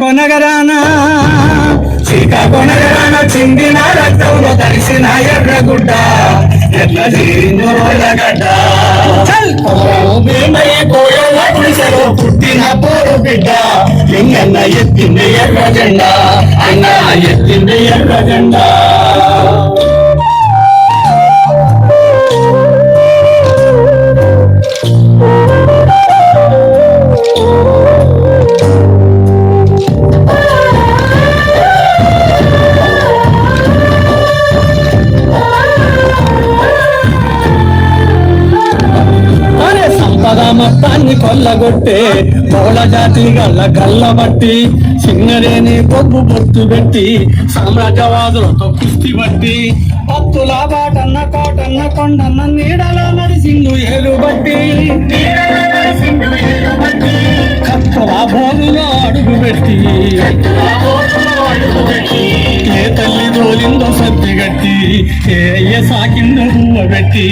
కొనగరానా శ్రీకాకునగరాన చిందిన రక్తంలో తడిసిన ఎర్రగుడ్డ ఎట్ల తీరిందో గడ్డ. పుట్టిన పోరు బిడ్డ. లింగన్న ఎత్తింది ఎర్ర జెండా అన్న ఎత్తింది ఎర్ర మొత్తాన్ని కొల్లగొట్టే బహుళ జాతి గల్ల గల్లబట్టి సింగరేని బొబ్బు బొత్తు పెట్టి సామ్రాజ్యవాదులతో కుస్తీ బట్టి పత్తుల బాటన్న కోటన్న కొండన్న నీడల నడిసిండు ఏలు బట్టి. కత్తుల భోగులో అడుగు పెట్టి ఏ తల్లి తోలిందో సర్ది గట్టి ఏ అయ్య సాకిందో పువ్వ పెట్టి.